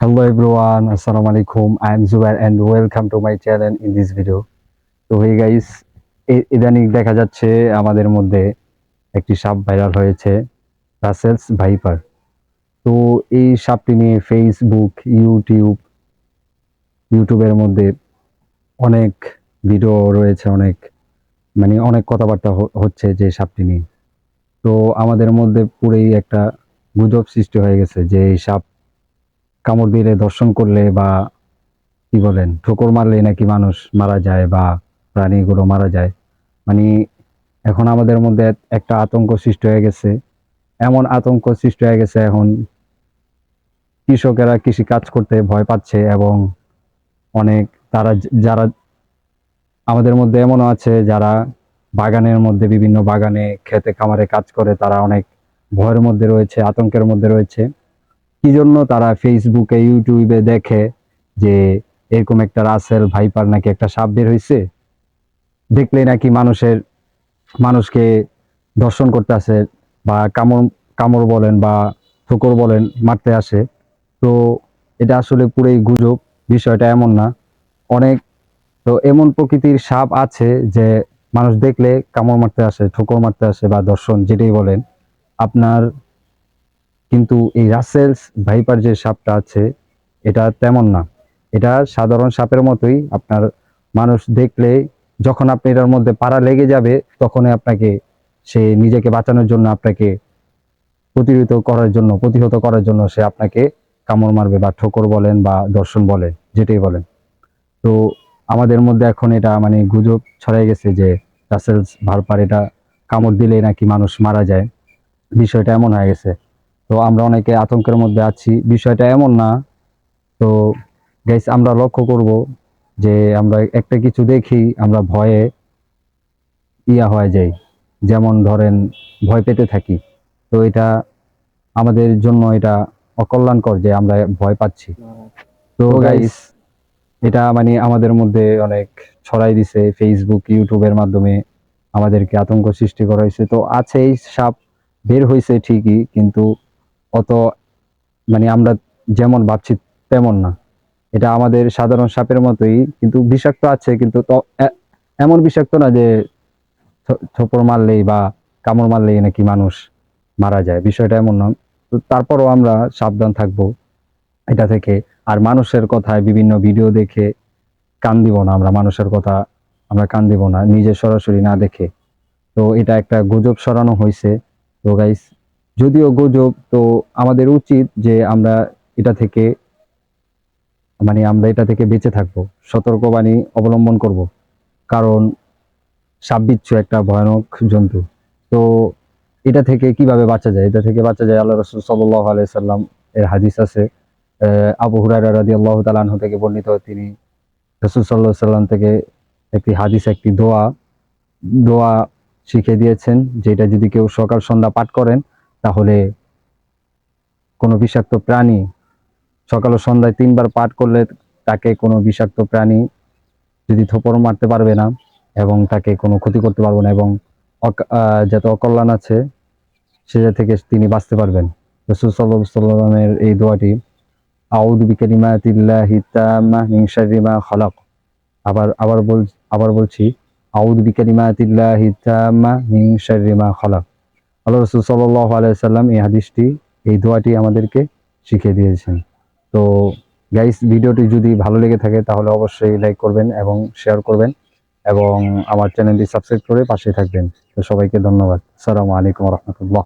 Hello everyone, Assalamu alaikum. I am Zubair and welcome to my channel in this video. তো guys, এ- ইদানিং দেখা যাচ্ছে আমাদের মধ্যে একটি সাপ ভাইরাল হয়েছে রাসেলস ভাইপার তো এই সাপটি নিয়ে ফেসবুক ইউটিউব ইউটিউবের মধ্যে অনেক ভিডিও রয়েছে অনেক মানে অনেক কথাবার্তা হ- হচ্ছে যে সাপটি নিয়ে তো আমাদের মধ্যে পুরোই একটা গুজব সৃষ্টি হয়ে গেছে যে এই সাপ কামড় দিলে দর্শন করলে বা কি বলেন, ঠোকর মারলে নাকি মানুষ মারা যায় বা প্রাণীগুলো মারা যায়। মানে এখন আমাদের মধ্যে একটা আতঙ্ক সৃষ্টি হয়ে গেছে। এমন আতঙ্ক সৃষ্টি হয়ে গেছে এখন কৃষকেরা কৃষি কাজ করতে ভয় পাচ্ছে এবং অনেক তারা যারা আমাদের মধ্যে এমনও আছে যারা বাগানের মধ্যে বিভিন্ন বাগানে খেতে খামারে কাজ করে তারা অনেক ভয়ের মধ্যে রয়েছে, আতঙ্কের মধ্যে রয়েছে। কি জন্য তারা ফেসবুকে ইউটিউবে দেখে যে এরকম একটা রাসেল ভাইপার নাকি একটা সাপ বের হয়েছে দেখলে নাকি মানুষের, মানুষকে দর্শন করতে আসে বা কামড় কামড় বলেন বা ঠোকর বলেন মারতে আসে। তো এটা আসলে পুরোই গুজব, বিষয়টা এমন না। অনেক, তো এমন প্রকৃতির সাপ আছে যে মানুষ দেখলে কামড় মারতে আসে ঠোকর মারতে আসে বা দর্শন, যেটাই বলেন। আপনার কিন্তু এই রাসেলস ভাইপার যে সাপটা আছে, এটা তেমন না। এটা সাধারণ সাপের মতোই আপনার মানুষ দেখলে যখন আপনি এটার মধ্যে পাড়া লেগে যাবে, তখনই আপনাকে সে নিজেকে বাঁচানোর জন্য, আপনাকে প্রতিহত করার জন্য, প্রতিহত করার জন্য সে আপনাকে কামড় মারবে বা ঠোকর বলেন বা দর্শন বলেন যেটাই বলেন। তো আমাদের মধ্যে এখন এটা মানে গুজব ছড়াই গেছে যে রাসেলস ভারপার এটা কামড় দিলে নাকি মানুষ মারা যায়। বিষয়টা এমন হয়ে গেছে। তো আমরা অনেকে আতঙ্কের মধ্যে আছি। বিষয়টা এমন না। তো গাইস আমরা লক্ষ্য করব যে আমরা একটা কিছু দেখি আমরা ভয়ে ইয়া হয়ে যাই। যেমন ধরেন ভয় পেতে থাকি। তো এটা আমাদের জন্য এটা অকল্যাণকর যে আমরা ভয় পাচ্ছি। তো গাইস এটা মানে আমাদের মধ্যে অনেক ছড়াই দিছে ফেসবুক ইউটিউবের মাধ্যমে। আমাদেরকে আতঙ্ক সৃষ্টি করা হয়েছে। তো আছে এই সাপ বের হয়েছে ঠিকই কিন্তু অত মানে আমরা যেমন ভাবছি তেমন না। এটা আমাদের সাধারণ সাপের মতোই, কিন্তু বিষাক্ত আছে, কিন্তু এমন বিষাক্ত না যে থ- থপ্পড় মারলেই বা কামড় মারলেই নাকি মানুষ মারা যায়, বিষয়টা এমন না। তো তারপরও আমরা সাবধান থাকব এটা থেকে। আর মানুষের কথায় বিভিন্ন ভিডিও দেখে কান দিব না আমরা, মানুষের কথা আমরা কান দিব না, নিজে সরাসরি না দেখে। তো এটা একটা গুজব সরানো হয়েছে তো গাইস যদিও গুজব, তো আমাদের উচিত যে আমরা এটা থেকে মানে আমরা এটা থেকে বেঁচে থাকব, সতর্কবাণী অবলম্বন করব, কারণ সাপ বিচ্ছু একটা ভয়ানক জন্তু। তো এটা থেকে কীভাবে বাঁচা যায়? এটা থেকে বাঁচা যায় আল্লাহ রসুল সাল্লাহ আলাইসাল্লাম এর হাদিস আছে আবু হুরায়রা রাদিয়াল্লাহু তাআলা আনহু থেকে বর্ণিত, তিনি রসুল সাল্লাহ সাল্লাম থেকে একটি হাদিস, একটি দোয়া দোয়া শিখে দিয়েছেন, যেটা যদি কেউ সকাল সন্ধ্যা পাঠ করেন তাহলে কোনো বিষাক্ত প্রাণী সকাল ও সন্ধ্যায় তিনবার পাঠ করলে তাকে কোনো বিষাক্ত প্রাণী যদি থোপর মারতে পারবে না এবং তাকে কোনো ক্ষতি করতে পারবে না এবং যত অকল্যাণ আছে সেটা থেকে তিনি বাঁচতে পারবেন। রসুল সাল্লামের এই দোয়াটি আউদ বিকালিমাতিল্লাহি তাম্মা মিন শাররি মা খালাক। আবার আবার বল, আবার বলছি আউদ বিকালিমাতিল্লাহি তাম্মা মিন শাররি মা খালাক। আল্লাহ রসুল সাল্লাহ আলাইসাল্লাম এই হাদিসটি, এই দোয়াটি আমাদেরকে শিখিয়ে দিয়েছেন। তো গাইস ভিডিওটি যদি ভালো লেগে থাকে তাহলে অবশ্যই লাইক করবেন এবং শেয়ার করবেন এবং আমার চ্যানেলটি সাবস্ক্রাইব করে পাশে থাকবেন। তো সবাইকে ধন্যবাদ। সালামু আলাইকুম রহমতুল্লাহ।